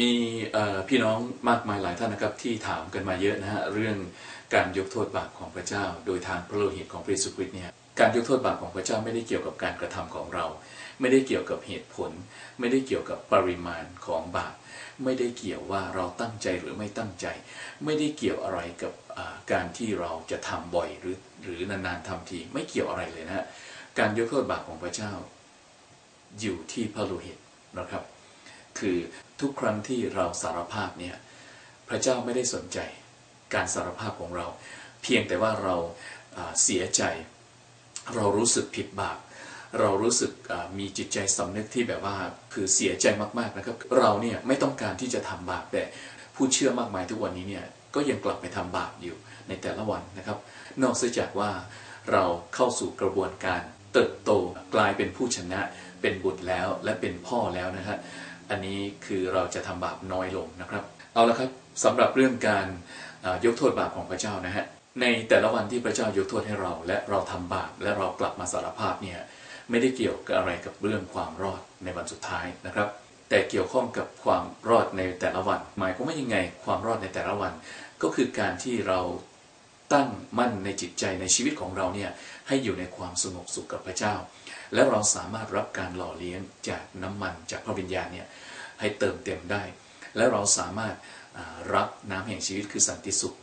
มีพี่น้องมากมายหลายท่านนะครับที่ถามกันมาเยอะนะฮะเรื่องการยกโทษบาปของพระเจ้า โดยทางพระโลหิตของพระเยซูคริสต์เนี่ยการยกโทษบาปของพระเจ้าไม่ได้เกี่ยวกับการกระทำของเรา ไม่ได้เกี่ยวกับเหตุผล ไม่ได้เกี่ยวกับปริมาณของบาปไม่ได้เกี่ยวว่าเราตั้งใจหรือไม่ตั้งใจ ไม่ได้เกี่ยวอะไรกับการที่เราจะทำบ่อยหรือหรือนานๆทำทีไม่เกี่ยวอะไรเลยนะฮะการยกโทษบาปของพระเจ้า อยู่ที่พระโลหิตนะครับ คือทุกครั้งที่เราสารภาพเนี่ยพระเจ้าไม่ได้สนใจการสารภาพของเรา เพียงแต่ว่าเราเสียใจ เรารู้สึกผิดบาปเรารู้สึกมีจิตใจสำนึกที่แบบว่าคือเสียใจมากๆนะครับเราเนี่ยไม่ต้องการที่จะทำบาปแต่ผู้เชื่อมากมายทุกวันนี้เนี่ยก็ยังกลับไปทำบาปอยู่ในแต่ละวันนะครับ นอกเสียจากว่าเราเข้าสู่กระบวนการเติบโตกลายเป็นผู้ชนะ เป็นบุตรแล้วและเป็นพ่อแล้วนะฮะ อันนี้คือเราจะทำบาปน้อยลงนะครับ เอาละครับสำหรับเรื่องการยกโทษบาปของพระเจ้านะฮะในแต่ละวันที่พระเจ้ายกโทษให้เรา และเราทำบาปและเรากลับมาสารภาพเนี่ยไม่ได้เกี่ยวกับอะไรกับเรื่องความรอดในวันสุดท้ายนะครับ แต่เกี่ยวข้องกับความรอดในแต่ละวัน หมายความว่ายังไงความรอดในแต่ละวัน ก็คือการที่เราตั้งมั่นในจิตใจในชีวิตของเราเนี่ยให้อยู่ในความสงบสุขกับพระเจ้า และเราสามารถรับการหล่อเลี้ยงจากน้ำมันจากพระวิญญาณเนี่ยให้เติมเต็มได้ และเราสามารถรับน้ำแห่งชีวิตคือสันติสุข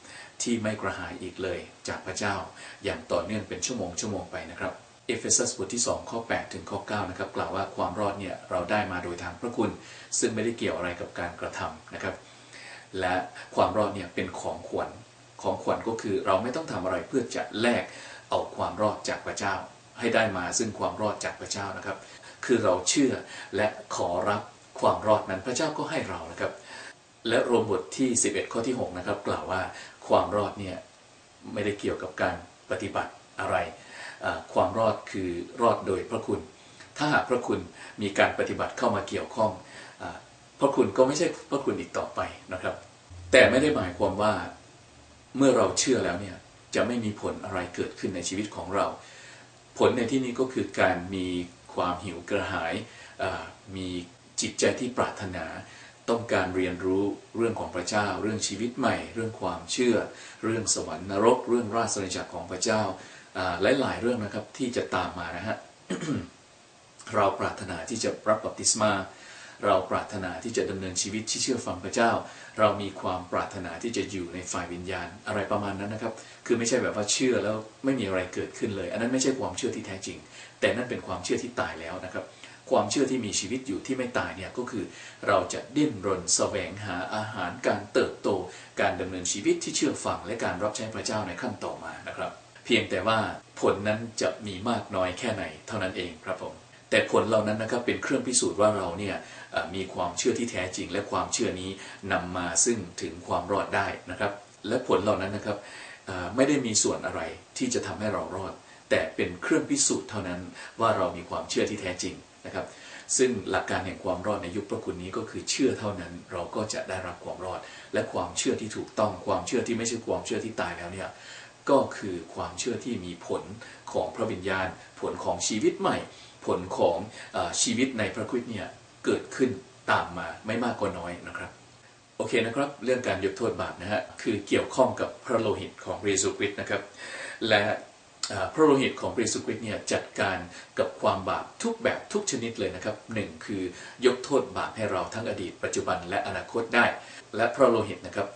ที่ไม่กระหายอีกเลยจากพระเจ้า อย่างต่อเนื่องเป็นชั่วโมงชั่วโมงไปนะครับเอเฟซัสบทที่2ข้อ8ถึงข้อ9นะครับกล่าวว่าความรอดเนี่ยเราได้มาโดยทางพระคุณ ซึ่งไม่ได้เกี่ยวอะไรกับการกระทำนะครับ และความรอดเนี่ยเป็นของขวัญของขวัญก็คือเราไม่ต้องทำอะไรเพื่อจะแลกเอาความรอดจากพระเจ้า ให้ได้มาซึ่งความรอดจากพระเจ้านะครับ คือเราเชื่อและขอรับความรอดนั้นพระเจ้าก็ให้เรานะครับ และโรมบทที่ 11 ข้อที่6นะครับกล่าวว่าความรอดเนี่ยไม่ได้เกี่ยวกับการปฏิบัติอะไร ความรอดคือรอดโดยพระคุณ ถ้าหากพระคุณมีการปฏิบัติเข้ามาเกี่ยวข้องอพระคุณก็ไม่ใช่พระคุณอีกต่อไปนะครับ แต่ไม่ได้หมายความว่าเมื่อเราเชื่อแล้วเนี่ยจะไม่มีผลอะไรเกิดขึ้นในชีวิตของเรา ผลในที่นี้ก็คือการมีความหิวกระหาย มีจิตใจที่ปรารถนา ต้องการเรียนรู้เรื่องของพระเจ้า เรื่องชีวิตใหม่ เรื่องความเชื่อ เรื่องสวรรค์นรก เรื่องราชสนจักรของพระเจ้าหลาหลายๆเรื่องนะครับที่จะตามมานะฮะ เราปรารถนาที่จะรับบัพติศมา เราปรารถนาที่จะดำเนินชีวิตที่เชื่อฟังพระเจ้า เรามีความปรารถนาที่จะอยู่ในฝ่ายวิญญาณอะไรประมาณนั้นนะครับ คือไม่ใช่แบบว่าเชื่อแล้วไม่มีอะไรเกิดขึ้นเลย อันนั้นไม่ใช่ความเชื่อที่แท้จริง แต่นั่นเป็นความเชื่อที่ตายแล้วนะครับ ความเชื่อที่มีชีวิตอยู่ที่ไม่ตายเนี่ยก็คือ เราจะดิ้นรนแสวงหาอาหารการเติบโต การดำเนินชีวิตที่เชื่อฟังและการรับใช้พระเจ้าในขั้นต่อมานะครับ เพียงแต่ว่าผลนั้นจะมีมากน้อยแค่ไหนเท่านั้นเองครับผมแต่ผลเหล่านั้นนะครับเป็นเครื่องพิสูจน์ว่าเราเนี่ย มีความเชื่อที่แท้จริง และความเชื่อนี้นำมาซึ่งถึงความรอดได้นะครับ และผลเหล่านั้นนะครับไม่ได้มีส่วนอะไรที่จะทำให้เรารอด แต่เป็นเครื่องพิสูจน์เท่านั้นว่าเรามีความเชื่อที่แท้จริงนะครับซึ่งหลักการแห่งความรอดในยุคพระคุณนี้ก็คือเชื่อเท่านั้นเราก็จะได้รับความรอด และความเชื่อที่ถูกต้องความเชื่อที่ไม่ใช่ความเชื่อที่ตายแล้วเนี่ยก็คือความเชื่อที่มีผลของพระวิญญาณ ผลของชีวิตใหม่ ผลของอชีวิตในพระคริสต์เนี่ย เกิดขึ้นตามมาไม่มากก็น้อยนะครับ โอเคนะครับ เรื่องการยกโทษบาปนะฮะคือเกี่ยวข้องกับพระโลหิตของพระเยซูคริสต์นะครับ และพระโลหิตของพระเยซูคริสต์เนี่ยจัดการกับความบาปทุกแบบทุกชนิดเลยนะครับหนึ่งคือยกโทษบาปให้เราทั้งอดีต ปัจจุบันและอนาคตได้ และพระโลหิตนะครับ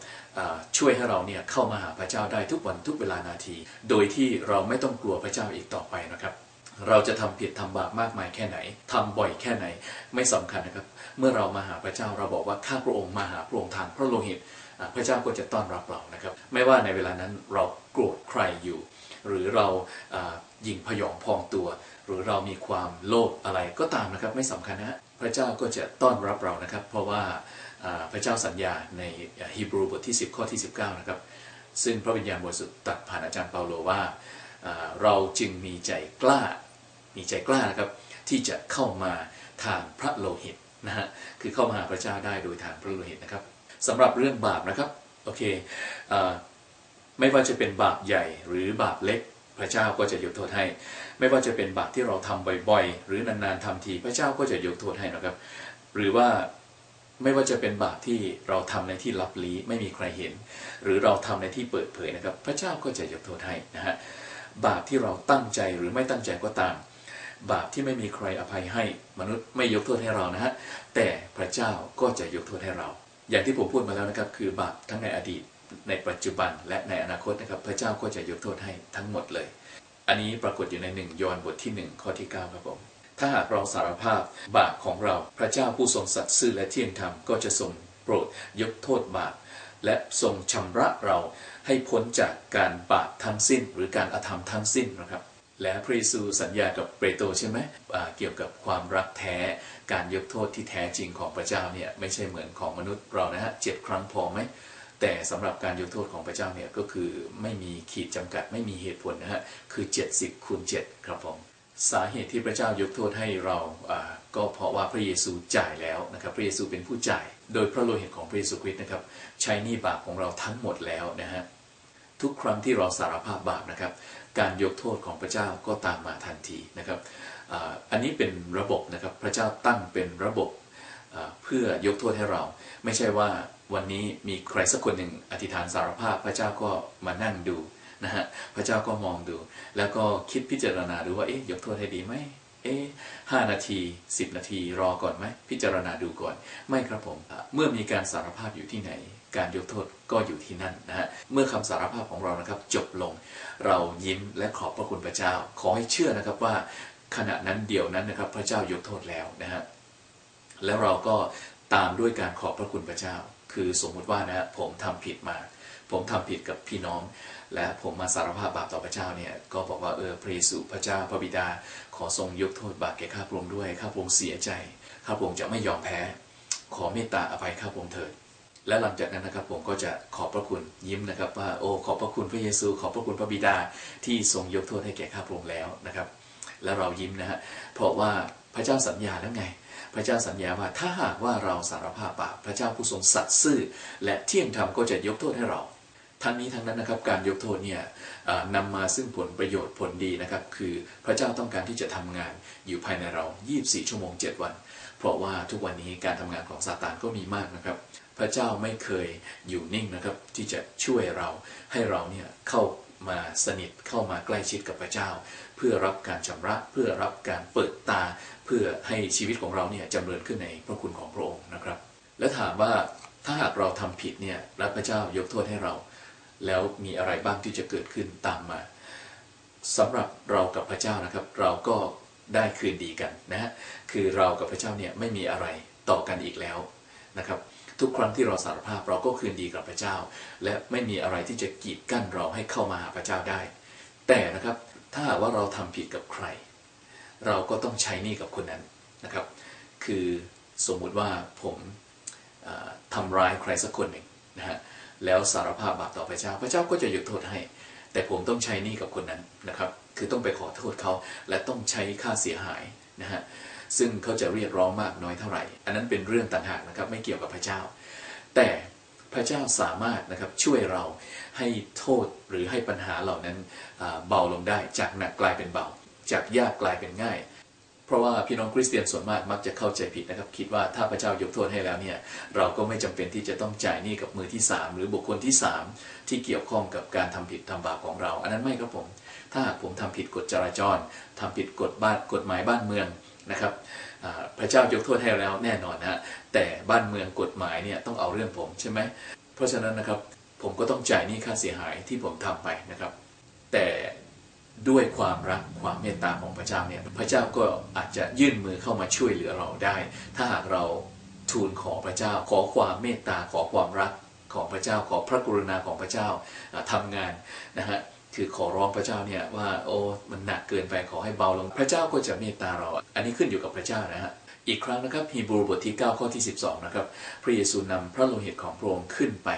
ช่วยให้เราเนี่ยเข้ามาหาพระเจ้าได้ทุกวันทุกเวลานาที โดยที่เราไม่ต้องกลัวพระเจ้าอีกต่อไปนะครับ เราจะทำผิดทำบาปมากมายแค่ไหนทำบ่อยแค่ไหนไม่สำคัญนะครับ เมื่อเรามาหาพระเจ้าเราบอกว่าข้าพระองค์มาหาพระองค์ทางพระโลหิตพระเจ้าก็จะต้อนรับเรานะครับ ไม่ว่าในเวลานั้นเราโกรธใครอยู่ หรือเราหยิ่งพยองพองตัว หรือเรามีความโลภอะไรก็ตามนะครับ ไม่สำคัญนะฮะพระเจ้าก็จะต้อนรับเรานะครับ เพราะว่าพระเจ้าสัญญาในฮีบรูบทที่ 10 ข้อที่ 19 นะครับ ซึ่งพระวิญญาณบริสุทธิ์ตัดผ่านอาจารย์เปาโลว่า เราจึงมีใจกล้า มีใจกล้านะครับที่จะเข้ามาทางพระโลหิตนะฮะคือเข้ามาหาพระเจ้าได้โดยทางพระโลหิตนะครับสำหรับเรื่องบาปนะครับโอเคอไม่ว่าจะเป็นบาปใหญ่หรือบาปเล็กพระเจ้าก็จะยกโทษให้ ไม่ว่าจะเป็นบาปที่เราทำบ่อยๆ หรือนานๆทำทีพระเจ้าก็จะยกโทษให้นะครับ หรือว่าไม่ว่าจะเป็นบาปที่เราทำในที่ลับลี้ไม่มีใครเห็น หรือเราทำในที่เปิดเผยนะครับ พระเจ้าก็จะยกโทษให้นะฮะบาปที่เราตั้งใจหรือไม่ตั้งใจก็ตาม บาปที่ไม่มีใครอภัยให้มนุษย์ไม่ยกโทษให้เรานะฮะแต่พระเจ้าก็จะยกโทษให้เรา อย่างที่ผมพูดมาแล้วนะครับ คือบาปทั้งในอดีต ในปัจจุบันและในอนาคตนะครับ พระเจ้าก็จะยกโทษให้ทั้งหมดเลย อันนี้ปรากฏอยู่ในหนึ่งยอห์นบทที่หนึ่งข้อที่ 9 ครับผมถ้าหากเราสารภาพบาปของเรา พระเจ้าผู้ทรงสัตย์ซื่อและเที่ยงธรรมก็จะทรงโปรดยกโทษบาปและทรงชำระเราให้พ้นจากการบาปทั้งสิ้น หรือการอธรรมทั้งสิ้นนะครับ และพระเยซูสัญญากับเปโตรใช่ไหมเกี่ยวกับความรักแท้การยกโทษที่แท้จริงของพระเจ้าเนี่ยไม่ใช่เหมือนของมนุษย์เรานะฮะเจ็ดครั้งพอไหมแต่สำหรับการยกโทษของพระเจ้าเนี่ยก็คือไม่มีขีดจำกัดไม่มีเหตุผลนะฮะคือ 70คูณ7ครับผมสาเหตุที่พระเจ้ายกโทษให้เราก็เพราะว่าพระเยซูจ่ายแล้วนะครับพระเยซูเป็นผู้จ่าย โดยพระโลหิตของพระเยซูคริสต์นะครับใช้หนี้บาปของเราทั้งหมดแล้วนะฮะทุกครั้งที่เราสารภาพบาปนะครับ การยกโทษของพระเจ้าก็ตามมาทันทีนะครับอันนี้เป็นระบบนะครับพระเจ้าตั้งเป็นระบบเพื่อยกโทษให้เรา ไม่ใช่ว่าวันนี้มีใครสักคนหนึ่งอธิษฐานสารภาพ พระเจ้าก็มานั่งดูนะฮะพระเจ้าก็มองดู แล้วก็คิดพิจารณาดูว่าเอ๊ะยกโทษให้ดีไหม เอ๊ะห้านาทีสิบนาที รอก่อนไหมพิจารณาดูก่อน ไม่ครับผม เมื่อมีการสารภาพอยู่ที่ไหน การยกโทษก็อยู่ที่นั่นนะฮะเมื่อคำสารภาพของเรานะครับ จบลง เรายิ้มและขอบพระคุณพระเจ้า ขอให้เชื่อนะครับว่าขณะนั้นเดี๋ยวนั้นนะครับ พระเจ้ายกโทษแล้วนะฮะแล้วเราก็ตามด้วยการขอบพระคุณพระเจ้า คือสมมุติว่านะผมทำผิดมา ผมทำผิดกับพี่น้อง และผมมาสารภาพบาปต่อพระเจ้าเนี่ยก็บอกว่าเออพระเยซูพระเจ้าพระบิดา ขอทรงยกโทษบาปแก่ข้าพระองค์ด้วยข้าพระองค์เสียใจข้าพระองค์จะไม่ยอมแพ้ ขอเมตตาอภัยข้าพระองค์เถิดและหลังจากนั้นนะครับผมก็จะขอบพระคุณยิ้มนะครับว่าโอ้ขอบพระคุณพระเยซู ขอบพระคุณพระบิดาที่ทรงยกโทษให้แก่ข้าพระองค์แล้วนะครับ แล้วเรายิ้มนะฮะเพราะว่าพระเจ้าสัญญาแล้วไง พระเจ้าสัญญาว่าถ้าหากว่าเราสารภาพบาปพระเจ้าผู้ทรงสัตย์ซื่อ และเที่ยงธรรมก็จะยกโทษให้เรา ทั้งนี้ทั้งนั้นนะครับการยกโทษเนี่ยนำมาซึ่งผลประโยชน์ผลดีนะครับ คือพระเจ้าต้องการที่จะทำงานอยู่ภายในเรา 24 ชั่วโมง 7 วัน เพราะว่าทุกวันนี้การทำงานของซาตานก็มีมากนะครับ พระเจ้าไม่เคยอยู่นิ่งนะครับ ที่จะช่วยเราให้เราเนี่ยเข้ามาสนิทเข้ามาใกล้ชิดกับพระเจ้า เพื่อรับการชำระเพื่อรับการเปิดตา เพื่อให้ชีวิตของเราเนี่ยจำเริญขึ้นในพระคุณของพระองค์นะครับ และถามว่าถ้าหากเราทำผิดเนี่ยรับพระเจ้ายกโทษให้เรา แล้วมีอะไรบ้างที่จะเกิดขึ้นตามมาสำหรับเรากับพระเจ้านะครับ เราก็ได้คืนดีกันนะฮะคือเรากับพระเจ้าเนี่ยไม่มีอะไรต่อกันอีกแล้วนะครับ ทุกครั้งที่เราสารภาพเราก็คืนดีกับพระเจ้า และไม่มีอะไรที่จะกีดกั้นเราให้เข้ามาหาพระเจ้าได้ แต่นะครับถ้าว่าเราทำผิดกับใคร เราก็ต้องใช้หนี้กับคนนั้นนะครับ คือสมมุติว่าผมทำร้ายใครสักคนหนึ่งนะฮะ แล้วสารภาพบาปต่อพระเจ้า พระเจ้าก็จะยกโทษให้ แต่ผมต้องใช้นี่กับคนนั้นนะครับ คือต้องไปขอโทษเขาและต้องใช้ค่าเสียหายนะฮะซึ่งเขาจะเรียกร้องมากน้อยเท่าไหร่ อันนั้นเป็นเรื่องต่างหากนะครับไม่เกี่ยวกับพระเจ้า แต่พระเจ้าสามารถนะครับช่วยเราให้โทษหรือให้ปัญหาเหล่านั้นเบาลงได้ จากหนักกลายเป็นเบา จากยากกลายเป็นง่าย เพราะว่าพี่น้องคริสเตียนส่วนมากมักจะเข้าใจผิดนะครับ คิดว่าถ้าพระเจ้ายกโทษให้แล้วเนี่ยเราก็ไม่จำเป็นที่จะต้องจ่ายหนี้กับมือที่ 3 หรือบุคคลที่ 3 ที่เกี่ยวข้องกับการทำผิดทำบาปของเรา อันนั้นไม่ครับผม ถ้าหากผมทำผิดกฎจราจรทำผิดกฎบ้านกฎหมายบ้านเมืองนะครับพระเจ้ายกโทษให้แล้วแน่นอนนะแต่บ้านเมืองกฎหมายเนี่ยต้องเอาเรื่องผมใช่ไหมเพราะฉะนั้นนะครับผมก็ต้องจ่ายหนี้ค่าเสียหายที่ผมทำไปนะครับ ด้วยความรักความเมตตาของพระเจ้าเนี่ยพระเจ้าก็อาจจะยื่นมือเข้ามาช่วยเหลือเราได้ ถ้าหากเราทูลขอพระเจ้า ขอความเมตตาขอความรักของพระเจ้าขอพระกรุณาของพระเจ้าทำงานนะฮะคือขอร้องพระเจ้าเนี่ยว่าโอ้มันหนักเกินไปขอให้เบาลงพระเจ้าก็จะเมตตาเรา อันนี้ขึ้นอยู่กับพระเจ้านะฮะ อีกครั้งนะครับฮีบรูบทที่ 9 ข้อที่ 12 นะครับ พระเยซูนำพระโลหิตของพระองค์ขึ้นไป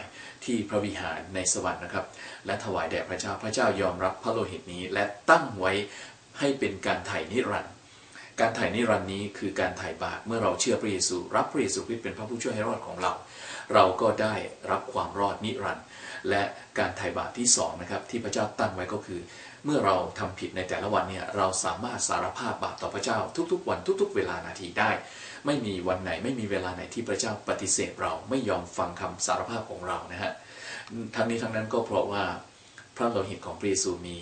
ที่พระวิหารในสวรรค์นะครับ และถวายแด่พระเจ้าพระเจ้ายอมรับพระโลหิตนี้ และตั้งไว้ให้เป็นการไถ่นิรันดร์ การไถ่นิรันดร์นี้คือการไถ่บาปเมื่อเราเชื่อพระเยซู รับพระเยซูคริสต์เป็นพระผู้ช่วยให้รอดของเรา เราก็ได้รับความรอดนิรันดร์และการไถ่บาปที่สองนะครับที่พระเจ้าตั้งไว้ก็คือ เมื่อเราทำผิดในแต่ละวันเนี่ยเราสามารถสารภาพบาปต่อพระเจ้าทุกๆ วันทุก ๆ เวลานาทีได้ ไม่มีวันไหนไม่มีเวลาไหนที่พระเจ้าปฏิเสธเราไม่ยอมฟังคำสารภาพของเรานะฮะทั้งนี้ทั้งนั้นก็เพราะว่า พระโลหิตของพระเยซูมี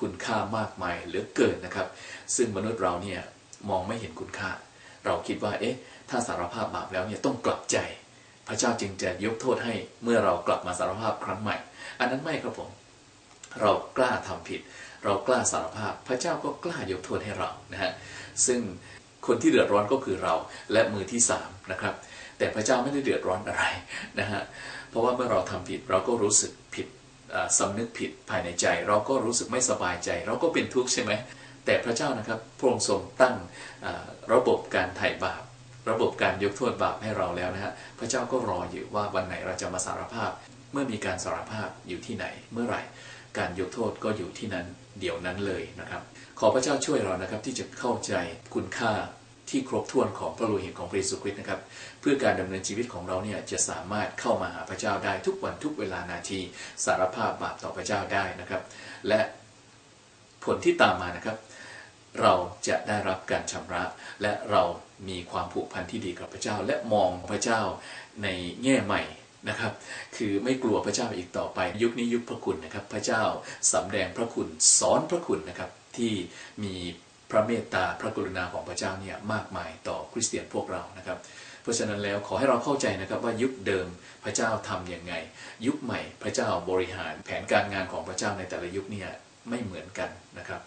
คุณค่ามากมายเหลือเกินนะครับ ซึ่งมนุษย์เราเนี่ยมองไม่เห็นคุณค่า เราคิดว่าเอ๊ะถ้าสารภาพบาปแล้วเนี่ยต้องกลับใจ พระเจ้าจึงจะยกโทษให้เมื่อเรากลับมาสารภาพครั้งใหม่ อันนั้นไม่ครับผม เรากล้าทำผิด เรากล้าสารภาพ พระเจ้าก็กล้ายกโทษให้เรานะฮะซึ่งคนที่เดือดร้อนก็คือเราและมือที่สามนะครับแต่พระเจ้าไม่ได้เดือดร้อนอะไรนะฮะเพราะว่าเมื่อเราทำผิดเราก็รู้สึกผิด สำนึกผิดภายในใจ เราก็รู้สึกไม่สบายใจ เราก็เป็นทุกข์ใช่ไหมแต่พระเจ้านะครับพระองค์ทรงตั้งระบบการไถ่บาป ระบบการยกโทษบาปให้เราแล้วนะฮะพระเจ้าก็รออยู่ว่าวันไหนเราจะมาสารภาพ เมื่อมีการสารภาพอยู่ที่ไหน เมื่อไหร่ การยกโทษก็อยู่ที่นั้นเดี๋ยวนั้นเลยนะครับ ขอพระเจ้าช่วยเรานะครับที่จะเข้าใจคุณค่า ที่ครบถ้วนของพระโลหิตของพระเยซูคริสต์นะครับ เพื่อการดำเนินชีวิตของเราเนี่ยจะสามารถเข้ามาหาพระเจ้าได้ทุกวันทุกเวลานาทีสารภาพบาปต่อพระเจ้าได้นะครับ และผลที่ตามมานะครับ เราจะได้รับการชำระ และเรามีความผูกพันที่ดีกับพระเจ้า และมองพระเจ้าในแง่ใหม่นะครับ คือไม่กลัวพระเจ้าอีกต่อไป ยุคนี้ยุคพระคุณนะครับ พระเจ้าสำแดงพระคุณสอนพระคุณนะครับที่มี ระเมตตาพระกรุณาของพระเจ้าเนี่ยมากมายต่อคริสเตียนพวกเรานะครับ เพราะฉะนั้นแล้วขอให้เราเข้าใจนะครับว่ายุคเดิมพระเจ้าทำยังไง ยุคใหม่พระเจ้าบริหารแผนการงานของพระเจ้าในแต่ละยุคเนี่ยไม่เหมือนกันนะครับ